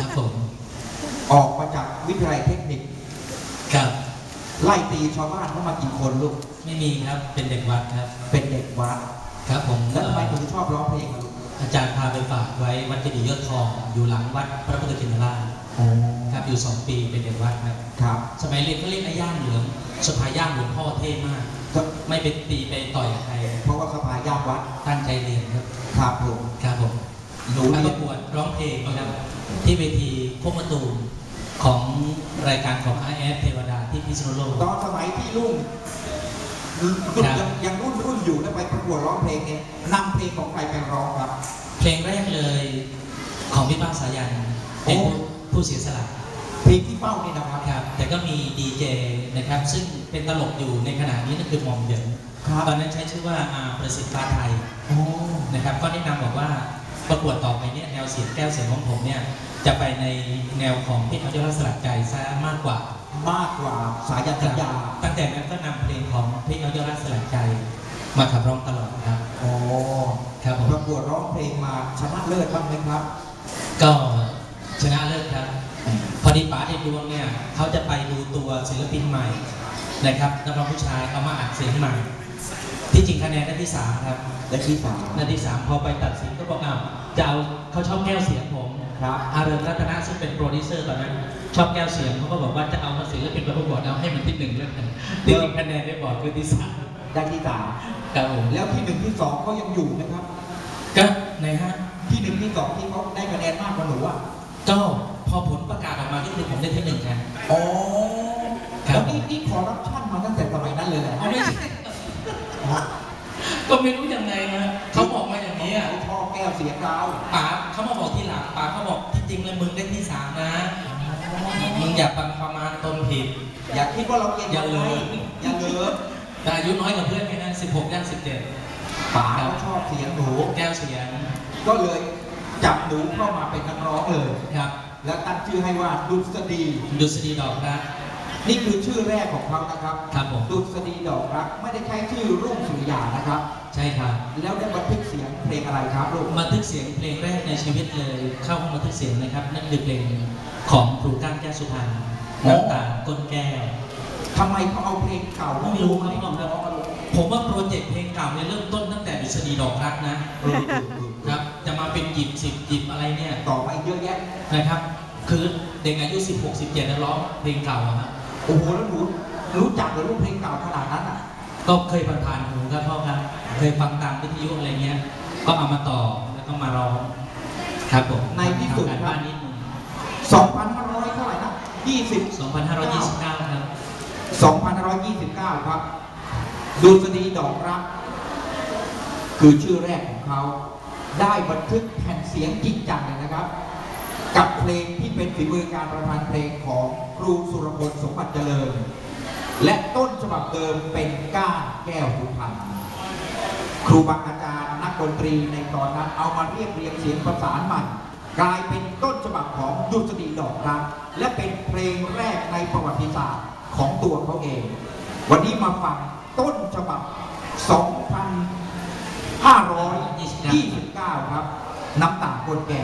ครับผมออกมาจากวิทยาลัยเทคนิค ครับ ไล่ตีชาวบ้านเข้ามากี่คนลูก ไม่มีครับ เป็นเด็กวัดครับ เป็นเด็กวัด ครับผมแล้วทำไมถึงชอบร้องเพลงอะลูกอาจารย์พาไปฝากไว้วัดเจดีย์ยอดทอง อยู่หลังวัดพระพุทธชินราชโอ้ครับอยู่สองปีเป็นเด็กวัดครับครับ สมัยเรียนเขาเรียกไอ้ย่างเหลืองสภาย่างหลวงพ่อเท่มากก็ไม่ไปตีไปต่อยใครเพราะว่าสภายามวัดตั้งใจเรียนครับ ครับผมครับผมหนูมาเรีปยนระกวดร้องเพลงนะครับ ที่เวทีโคกมะตูมของรายการของ i อ f เทวดาที่พิษณุโลก ตอนสมัยที่รุ่งรุ่นครับ ยังยังรุ่นรุ่นอยู่แล้วไปประกวดร้องเพลงเนี่ยนำเพลงของใครไปร้องครับ เพลงแรกเลยของพี่ป้าสายันเป็นผู้ผู้เสียสละเพลงที่เป้านี่นะครับครับ แต่ก็มีดีเจนะครับ ซึ่งเป็นตลกอยู่ในขณะนี้นั่นคือหม่อมเหยินครับตอนนั้นใช้ชื่อว่าอาประสิทธิ์ฟ้าไทย โอ้นะครับก็แนะนำบอกว่า ประกวดต่อไปเนี่ยแนวเสียงแก้วเสียงของผมเนี่ยจะไปในแนวของพี่เขาจะรักสลักใจซะมากกว่ามากกว่าสายันสัญญาตั้งแต่นั้นก็นำเพลงของพี่เขาจะรักสลักใจ มาขับร้องตลอดครับโอ้ครับผมประกวดร้องเพลงมาชนะเลิศบ้างไหมครับ ก็ชนะเลิศครับพอดีป๋าในดวงเนี่ยเขาจะไปดูตัวศิลปินใหม่นะครับนักร้องผู้ชายเอามาอัดเสียงใหม่ ที่จริงคะแนนได้ที่สามครับและที่สามได้ที่สามพอไปตัดสินก็บอกอ้าว จะเอาเขาชอบแก้วเสียงผมครับอาเริงรัตนะซึ่งเป็นโปรดิวเซอร์ตอนนั้น ชอบแก้วเสียงเขาก็บอกว่าจะเอามาศิลปินไปประกวดเอาให้มันที่หนึ่งแล้วกันที่จริงคะแนนได้บอร์ดคือที่สามได้ที่สามครับผมแล้วที่หนึ่งที่สองเขายังอยู่นะครับก็ในฮะที่หนึ่งที่สองที่เขาได้คะแนนมากกว่าหนูอะก็พอผลประกาศออกมาก็คือผมได้ที่หนึ่งครับโอ้ครัแล้บวนี่นี่ขอรับชั่นมาตั้งแต่สมัยนั้นเลยแหละเอาไม่ใช่ฮะ ก็ไม่รู้ยังไงนะเขาบอกมาอย่างนี้อะเขาชอบแก้วเสียงเราป๋าเขามาบอกทีหลังป๋าเขาบอกที่จริงเลยมึงได้ที่สามนะ มึงอย่าประมาณตนผิด อย่าคิดว่าเราเก่งอย่าเลยอย่าเลยแต่อายุน้อยกว่าเพื่อนแค่นั้นสิบหกย่างสิบเจ็ดป๋าเขาชอบเสียงหนูแก้วเสียง ก็เลยจับหนูเข้ามาเป็นนักร้องเลยครับแล้วตั้งชื่อให้ว่าดุษฎีดุษฎีดอกรักนี่คือชื่อแรกของเขานะครับครับผมดุษฎีดอกรักไม่ได้ใช้ชื่อรุ่งสุริยานะครับ ใช่ครับ แล้วได้บันทึกเสียงเพลงอะไรครับลูกบันทึกเสียงเพลงแรกในชีวิตเลย เข้าห้องบันทึกเสียงนะครับ นั่นคือเพลงของครูก้านแก้วสุพรรณน้ำตาลก้นแก้วทำไมเขาเอาเพลงเก่าไม่รู้ครับมาร้องกันลูกผมว่าโปรเจกต์เพลงเก่าเนี่ยเริ่มต้นตั้งแต่ดุษฎีดอกรักนะเออเออเออครับจะมาเป็นหยิบสิบหยิบอะไรเนี่ยต่อไปเยอะแยะนะครับคือเด็กอายุ 16 17นะร้องเพลงเก่าอะฮะโอ้โหแล้วหนูรู้จักเลยลูกเพลงเก่าขนาดนั้นอะก็เคยผ่านๆหูครับพ่อครับ เคยฟังตามวิทยุอะไรเงี้ย ก็เอามาต่อแล้วก็มาร้องครับผมในที่สุดทำการบ้านนิดนึง2,500เท่าไหร่นะ20 2529ครับ2,529 ครับ ดูสดีดอกรัก คือชื่อแรกของเขา ได้บันทึกแผ่นเสียงจริงจังเลยนะครับ กับเพลงที่เป็นฝีมือการประพันธ์เพลงของครูสุรพลสมบัติเจริญ และต้นฉบับเดิมเป็นก้านแก้วสุพรรณ ครูบาอาจารย์นักดนตรีในตอนนั้นเอามาเรียบเรียงเสียงประสานใหม่กลายเป็นต้นฉบับของดุษฎีดอกรักและเป็นเพลงแรกในประวัติศาสตร์ของตัวเขาเอง วันนี้มาฟังต้นฉบับ 2,529 ครับ น้ำตาคนแก่